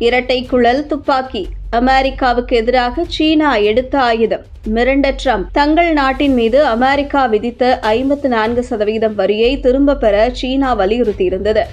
இரட்டை குழல் துப்பாக்கி. அமெரிக்காவுக்கு எதிராக சீனா எடுத்த ஆயுதம். மிரண்ட ட்ரம்ப் தங்கள் நாட்டின் மீது அமெரிக்கா விதித்த ஐம்பத்து நான்கு சதவீதம் வரியை திரும்ப பெற சீனா வலியுறுத்தியிருந்தது.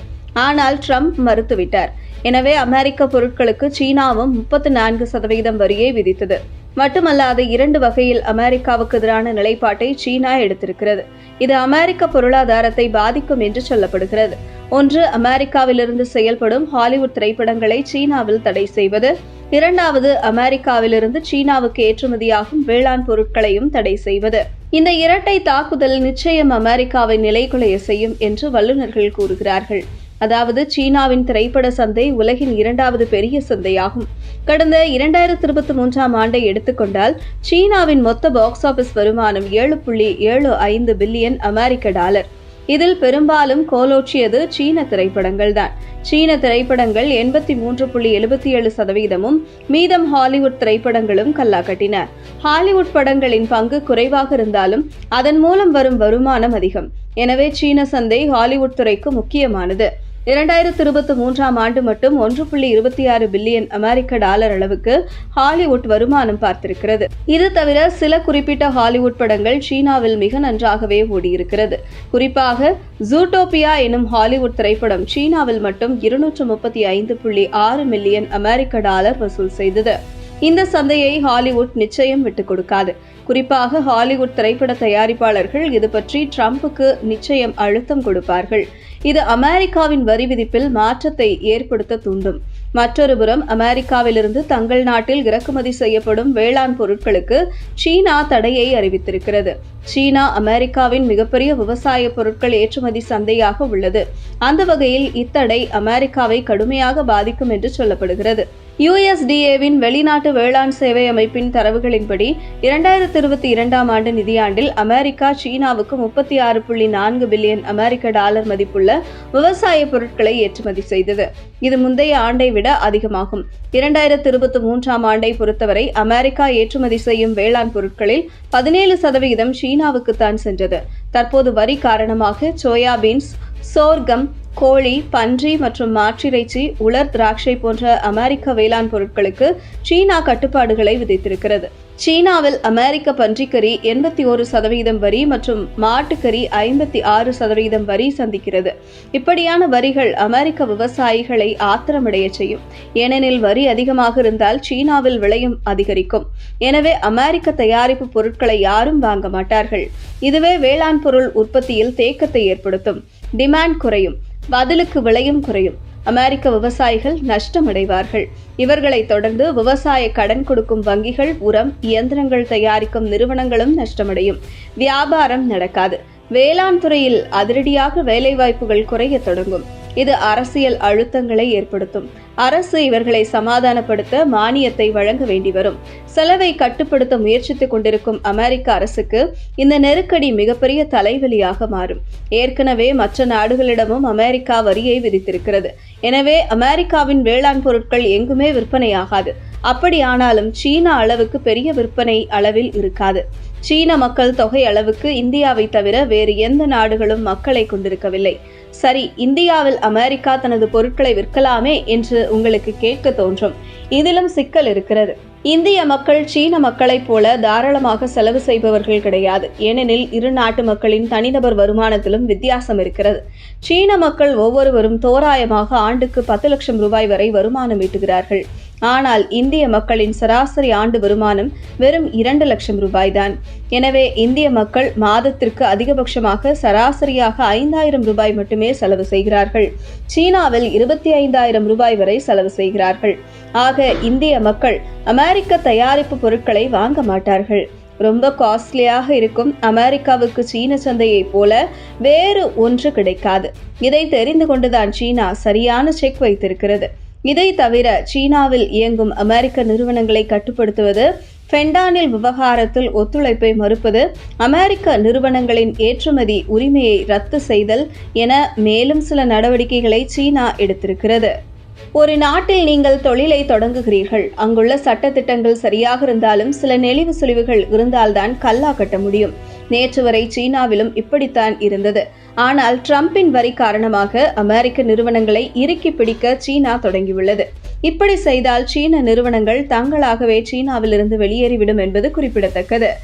ஆனால் ட்ரம்ப் மறுத்துவிட்டார். எனவே அமெரிக்க பொருட்களுக்கு சீனாவும் முப்பத்து நான்கு சதவீதம் வரியை விதித்தது. மட்டுமல்லாது இரண்டு வகையில் அமெரிக்காவுக்கு எதிரான நிலைப்பாட்டை சீனா எடுத்திருக்கிறது. இது அமெரிக்க பொருளாதாரத்தை பாதிக்கும் என்று சொல்லப்படுகிறது. ஒன்று அமெரிக்காவிலிருந்து செயல்படும் ஹாலிவுட் திரைப்படங்களை சீனாவில் தடை செய்வது. இரண்டாவது அமெரிக்காவிலிருந்து சீனாவுக்கு ஏற்றுமதியாகும் வேளாண் பொருட்களையும் தடை செய்வது. இந்த இரட்டை தாக்குதல் நிச்சயம் அமெரிக்காவை நிலைகுலைய செய்யும் என்று வல்லுநர்கள் கூறுகிறார்கள். அதாவது சீனாவின் திரைப்பட சந்தை உலகின் இரண்டாவது பெரிய சந்தையாகும். கடந்த இரண்டாயிரத்தி இருபத்தி மூன்றாம் ஆண்டை எடுத்துக்கொண்டால் சீனாவின் மொத்த பாக்ஸ் ஆபீஸ் வருமானம் ஏழு புள்ளி ஏழு ஐந்து பில்லியன் அமெரிக்க டாலர். இதில் பெரும்பாலும் கோலோச்சியது சீன திரைப்படங்கள் தான். சீன திரைப்படங்கள் எண்பத்தி மூன்று புள்ளி எழுபத்தி ஏழு சதவீதமும் மீதம் ஹாலிவுட் திரைப்படங்களும் கல்லா கட்டின ஹாலிவுட் படங்களின் பங்கு குறைவாக இருந்தாலும் அதன் மூலம் வரும் வருமானம் அதிகம். எனவே சீன சந்தை ஹாலிவுட் துறைக்கு முக்கியமானது. இரண்டாயிரத்தி இருபத்தி மூன்றாம் ஆண்டு மட்டும் ஒன்று புள்ளி இருபத்தி ஆறு பில்லியன் அமெரிக்க டாலர் அளவுக்கு ஹாலிவுட் வருமானம் பார்த்திருக்கிறது. இது தவிர சில குறிப்பிட்ட ஹாலிவுட் படங்கள் சீனாவில் மிக நன்றாகவே ஓடியிருக்கிறது. குறிப்பாக ஜூட்டோபியா எனும் ஹாலிவுட் திரைப்படம் சீனாவில் மட்டும் இருநூற்று முப்பத்தி ஐந்து புள்ளி ஆறு மில்லியன் அமெரிக்க டாலர் வசூல் செய்தது. இந்த சந்தையை ஹாலிவுட் நிச்சயம் விட்டுக் கொடுக்காது. குறிப்பாக ஹாலிவுட் திரைப்பட தயாரிப்பாளர்கள் இது பற்றி ட்ரம்புக்கு நிச்சயம் அழுத்தம் கொடுப்பார்கள். இது அமெரிக்காவின் வரி விதிப்பில் மாற்றத்தை ஏற்படுத்த தூண்டும். மற்றொருபுறம் அமெரிக்காவிலிருந்து தங்கள் நாட்டில் இறக்குமதி செய்யப்படும் வேளாண் பொருட்களுக்கு சீனா தடையை அறிவித்திருக்கிறது. சீனா அமெரிக்காவின் மிகப்பெரிய விவசாய பொருட்கள் ஏற்றுமதி சந்தையாக உள்ளது. அந்த வகையில் இத்தடை அமெரிக்காவை கடுமையாக பாதிக்கும் என்று சொல்லப்படுகிறது. யுஎஸ்டிஏவின் வெளிநாட்டு வேளாண் சேவை அமைப்பின் தரவுகளின்படி இரண்டாயிரத்தி இருபத்தி இரண்டாம் ஆண்டு நிதியாண்டில் அமெரிக்கா சீனாவுக்கு முப்பத்தி ஆறு புள்ளி நான்கு பில்லியன் அமெரிக்க டாலர் மதிப்புள்ள விவசாய பொருட்களை ஏற்றுமதி செய்தது. இது முந்தைய ஆண்டை விட அதிகமாகும். இரண்டாயிரத்தி இருபத்தி மூன்றாம் ஆண்டை பொறுத்தவரை அமெரிக்கா ஏற்றுமதி செய்யும் வேளாண் பொருட்களில் பதினேழு சதவிகிதம் சீனாவுக்குத்தான் சென்றது. தற்போது வரி காரணமாக சோயா சோர்கம் கோழி பன்றி மற்றும் மாற்றிறைச்சி உலர் திராட்சை போன்ற அமெரிக்க வேளாண் பொருட்களுக்கு சீனா கட்டுப்பாடுகளை விதித்திருக்கிறது. சீனாவில் அமெரிக்க பன்றிக்கறி எண்பத்தி ஒரு சதவீதம் வரி மற்றும் மாட்டுக்கறி ஐம்பத்தி ஆறு சதவீதம் வரி சந்திக்கிறது. இப்படியான வரிகள் அமெரிக்க விவசாயிகளை ஆத்திரமடைய செய்யும். ஏனெனில் வரி அதிகமாக இருந்தால் சீனாவில் விலையும் அதிகரிக்கும். எனவே அமெரிக்க தயாரிப்பு பொருட்களை யாரும் வாங்க மாட்டார்கள். இதுவே வேளாண் பொருள் உற்பத்தியில் தேக்கத்தை ஏற்படுத்தும். டிமாண்ட் குறையும். பதிலுக்கு விலையும் குறையும். அமெரிக்க விவசாயிகள் நஷ்டமடைவார்கள். இவர்களை தொடர்ந்து விவசாய கடன் கொடுக்கும் வங்கிகள் உரம் இயந்திரங்கள் தயாரிக்கும் நிறுவனங்களும் நஷ்டமடையும். வியாபாரம் நடக்காது. வேளாண் துறையில் அதிரடியாக வேலைவாய்ப்புகள் குறைய தொடங்கும். இது அரசியல் அழுத்தங்களை ஏற்படுத்தும். அரசு இவர்களை சமாதானப்படுத்த மானியத்தை வழங்க வேண்டி வரும். செலவை கட்டுப்படுத்த முயற்சித்துக் கொண்டிருக்கும் அமெரிக்க அரசுக்கு இந்த நெருக்கடி மிகப்பெரிய தலைவலியாக மாறும். ஏற்கனவே மற்ற நாடுகளிடமும் அமெரிக்கா வரியை விதித்திருக்கிறது. எனவே அமெரிக்காவின் வேளாண் பொருட்கள் எங்குமே விற்பனையாகாது. அப்படியானாலும் சீனா அளவுக்கு பெரிய விற்பனை அளவில் இருக்காது. சீன மக்கள் தொகை அளவுக்கு இந்தியாவை தவிர வேறு எந்த நாடுகளும் மக்களை கொண்டிருக்கவில்லை. சரி இந்தியாவில் அமெரிக்கா தனது பொருட்களை விற்கலாமே என்று உங்களுக்கு கேட்க தோன்றும். இதிலும் சிக்கல் இருக்கிறது. இந்திய மக்கள் சீன மக்களைப் போல தாராளமாக செலவு செய்பவர்கள் கிடையாது. ஏனெனில் இரு நாட்டு மக்களின் தனிநபர் வருமானத்திலும் வித்தியாசம் இருக்கிறது. சீன மக்கள் ஒவ்வொருவரும் தோராயமாக ஆண்டுக்கு பத்து லட்சம் ரூபாய் வரை வருமானம் ஈட்டுகிறார்கள். ஆனால் இந்திய மக்களின் சராசரி ஆண்டு வருமானம் வெறும் இரண்டு லட்சம் ரூபாய்தான். எனவே இந்திய மக்கள் மாதத்திற்கு அதிகபட்சமாக சராசரியாக ஐந்தாயிரம் ரூபாய் மட்டுமே செலவு செய்கிறார்கள். சீனாவில் இருபத்தி ஐந்தாயிரம் ரூபாய் வரை செலவு செய்கிறார்கள். ஆக இந்திய மக்கள் அமெரிக்க தயாரிப்பு பொருட்களை வாங்க மாட்டார்கள். ரொம்ப காஸ்ட்லியாக இருக்கும் அமெரிக்காவுக்கு சீன சந்தையைப் போல வேறு ஒன்று கிடைக்காது. இதை தெரிந்து கொண்டுதான் சீனா சரியான செக் வைத்திருக்கிறது. இதை தவிர சீனாவில் இயங்கும் அமெரிக்க நிறுவனங்களை கட்டுப்படுத்துவது ஃபென்டானில் விவகாரத்தில் ஒத்துழைப்பை மறுப்பது அமெரிக்க நிறுவனங்களின் ஏற்றுமதி உரிமையை ரத்து செய்தல் என மேலும் சில நடவடிக்கைகளை சீனா எடுத்திருக்கிறது. ஒரு நாட்டில் நீங்கள் தொழிலை தொடங்குகிறீர்கள். அங்குள்ள சட்டத்திட்டங்கள் சரியாக இருந்தாலும் சில நெளிவு சுழிவுகள் இருந்தால்தான் கல்லா கட்ட முடியும். நேற்று வரை சீனாவிலும் இப்படித்தான் இருந்தது. ஆனால் டிரம்பின் வரி காரணமாக அமெரிக்க நிறுவனங்களை இறுக்கி பிடிக்க சீனா தொடங்கியுள்ளது. இப்படி செய்தால் சீன நிறுவனங்கள் தங்களாகவே சீனாவிலிருந்து வெளியேறிவிடும் என்பது குறிப்பிடத்தக்கது.